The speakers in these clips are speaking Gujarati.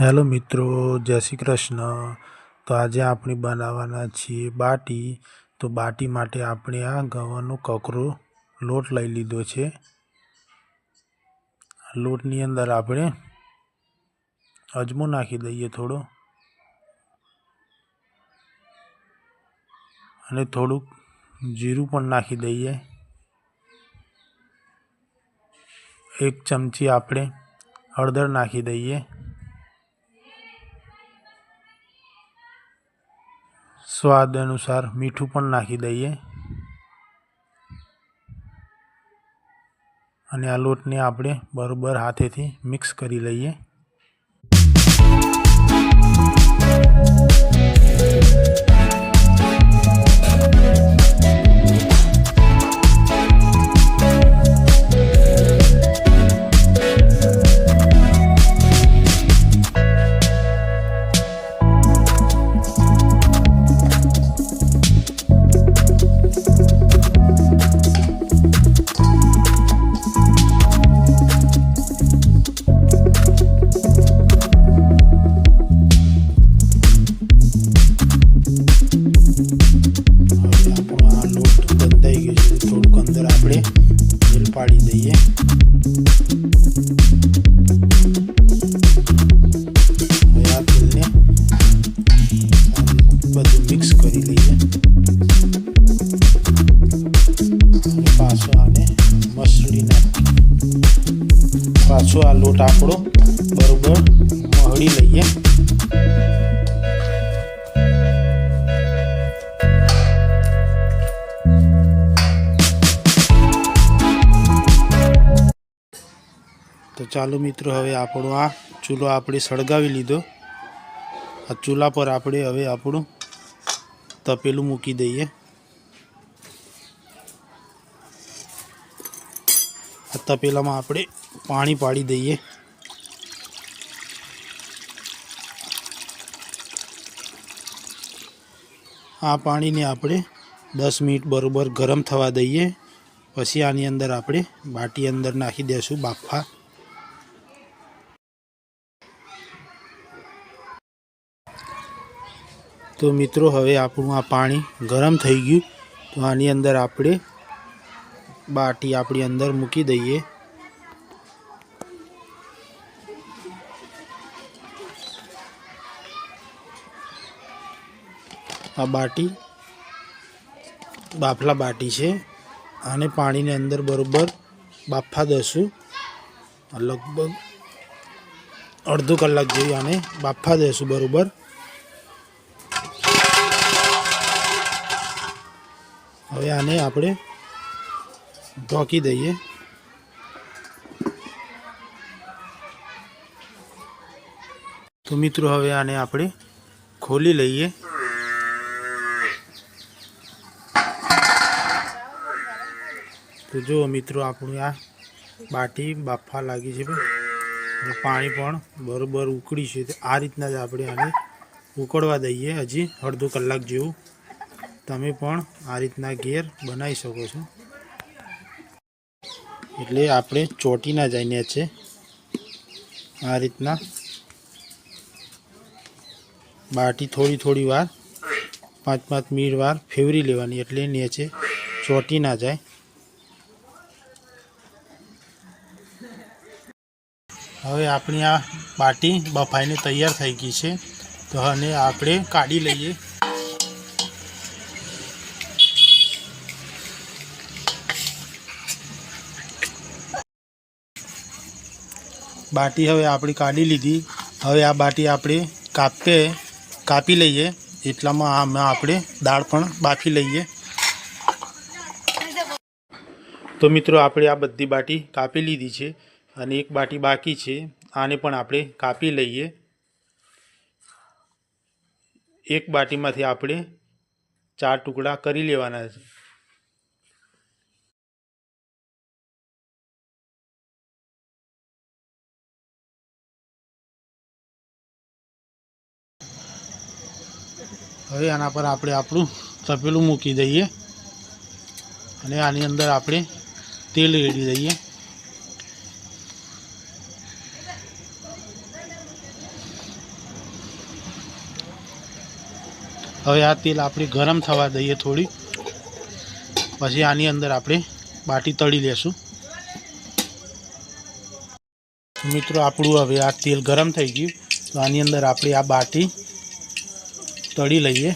હેલો મિત્રો, જય શ્રી કૃષ્ણ. તો આજે આપણે બનાવવાના છીએ બાટી. તો બાટી માટે આપણે આ ગવાનો કકરો લોટ લઈ લીધો છે. લોટની અંદર આપણે અજમો નાખી દઈએ થોડો. અને થોડુંક જીરું પણ નાખી દઈએ. એક ચમચી આપણે હળદર નાખી દઈએ. સ્વાદ અનુસાર મીઠું પણ નાખી દઈએ. અને આ લોટને આપણે બરોબર હાથેથી મિક્સ કરી લઈએ. મહળી લઈએ. તો ચાલો મિત્રો, હવે આપણો આ ચૂલો આપણે સળગાવી લીધો. આ ચૂલા પર આપણે હવે આપણું તપેલું મૂકી દઈએ. આ તપેલામાં આપણે પાણી પાડી દઈએ. આ પાણીને આપણે દસ મિનિટ બરોબર ગરમ થવા દઈએ. પછી આની અંદર આપણે બાટી અંદર નાખી દઈશું બાફા. તો મિત્રો, હવે આપણું આ પાણી ગરમ થઈ ગયું. તો આની અંદર આપણે બાટી આપણી અંદર મૂકી દઈએ. આ બાટી, બાફલા બાટી છે. આને પાણીની અંદર બરોબર બાફા દઈશું લગભગ અડધો કલાક જેવી આને બાફા દઈશું બરોબર. હવે આને આપણે ઢોકી દઈએ. તો મિત્રો હવે આને આપણે ખોલી લઈએ. તો જો મિત્રો, આપણું આ બાટી બાફા લાગી છે ભાઈ પાણી પણ બરોબર ઉકળી છે. આ રીતના જ આપણે આને ઉકળવા દઈએ હજી અડધો કલાક જેવું. તમે પણ આ રીતના ઘેર બનાવી શકો છો. એટલે આપણે ચોટી ના જઈને છે. આ રીતના બાટી થોડી થોડી વાર, પાંચ પાંચ મિનિટ વાર ફેવરી લેવાની એટલે નીચે ચોટી ના જાય. હવે આપણી આ બાટી બફાઈને તૈયાર થઈ ગઈ છે. તો અને આપણે કાઢી લઈએ. બાટી હવે આપણી કાઢી લીધી. હવે આ બાટી આપણે કાપે, કાપી લઈએ. એટલામાં આમાં આપણે દાળ પણ બાફી લઈએ. તો મિત્રો, આપણે આ બધી બાટી કાપી લીધી છે. અને એક બાટી બાકી છે, આને પણ આપણે કાપી લઈએ. એક બાટીમાંથી આપણે ચાર ટુકડા કરી લેવાના છે. હવે આના પર આપણે આપણું તપેલું મૂકી દઈએ અને આની અંદર આપણે તેલ રેડી દઈએ. હવે આ તેલ આપણે ગરમ થવા દઈએ થોડી. પછી આની અંદર આપણે બાટી તળી લેશું. મિત્રો, આપણું હવે આ તેલ ગરમ થઈ ગયું. તો આની અંદર આપણે આ બાટી તળી લઈએ.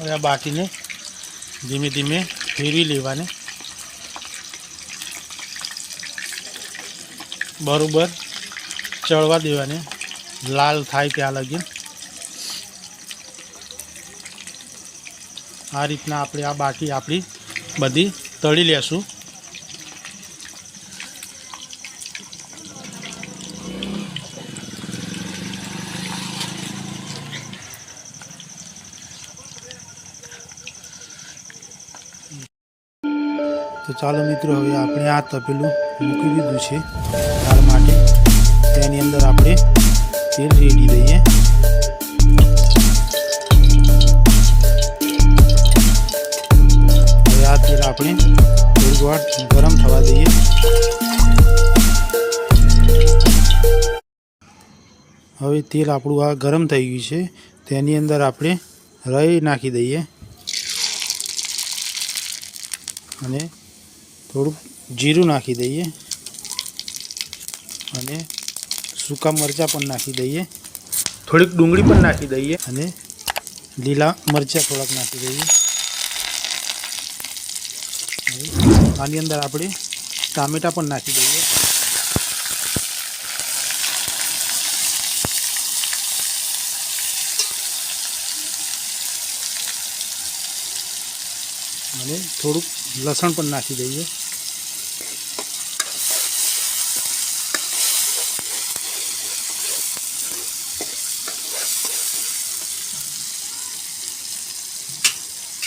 હવે આ બાટીને ધીમે ધીમે ફેરવી લેવાને. બરોબર ચડવા દેવાને. લાલ થાય ત્યાં લગી આ રીતના આપણે આ બાટી આપણી બધી તળી લેશું. તો ચાલો મિત્રો, હવે આપણે આ તપેલું મૂકી દીધું છે દાળ માટે. તેની અંદર આપણે તેલ રેડી દઈએ. હવે આ તેલ આપણે થોડીક ગરમ થવા દઈએ. હવે તેલ આપણું આ ગરમ થઈ ગયું છે. તેની અંદર આપણે રઈ નાખી દઈએ. અને થોડુંક જીરું નાખી દઈએ અને સૂકા મરચાં પણ નાખી દઈએ. થોડીક ડુંગળી પણ નાખી દઈએ. અને લીલા મરચાં થોડાક નાખી દઈએ. આની અંદર આપણે ટામેટાં પણ નાખી દઈએ. અને થોડુંક લસણ પણ નાખી દઈએ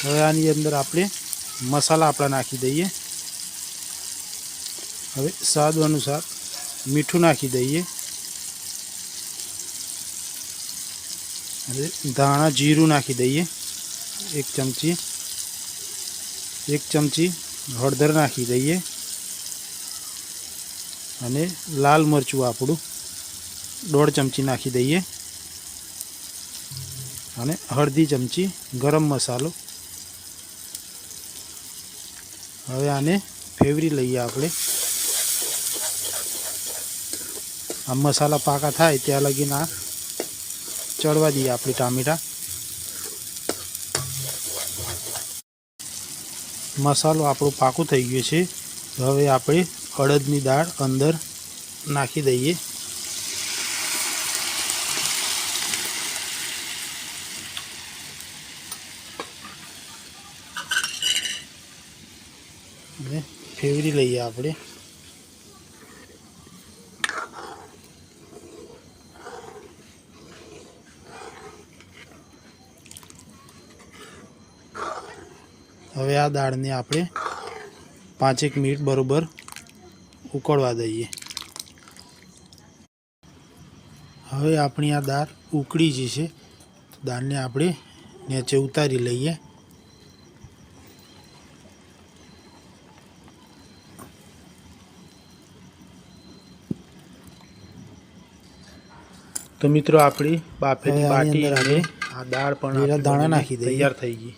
હવે આની અંદર આપણે મસાલા આપણા નાખી દઈએ। હવે સ્વાદ અનુસાર મીઠું નાખી દઈએ। હવે ધાણા જીરું નાખી દઈએ, એક ચમચી। એક ચમચી હળદર નાખી દઈએ અને લાલ મરચું આપણું દોઢ ચમચી નાખી દઈએ અને હળદી ચમચી ગરમ મસાલો. હવે આને ફેવરી લઈએ આપણે. આ મસાલા પાકા થાય ત્યાં લગીને આ ચડવા દઈએ આપણે ટામેટા. મસાલો આપણો પાકું થઈ ગયો છે. હવે આપણે અડદની દાળ અંદર નાખી દઈએ. ફેવરી લઈએ આપણે. હવે આ દાળને આપણે પાંચેક મિનિટ બરોબર ઉકળવા દઈએ. હવે આપણી આ દાળ ઉકળી જશે તો દાળને આપણે નીચે ઉતારી લઈએ. તો મિત્રો આપણી બાફેલી બાટી અને આ દાળ પણ દાણા નાખી દઈએ. તૈયાર થઈ ગઈ.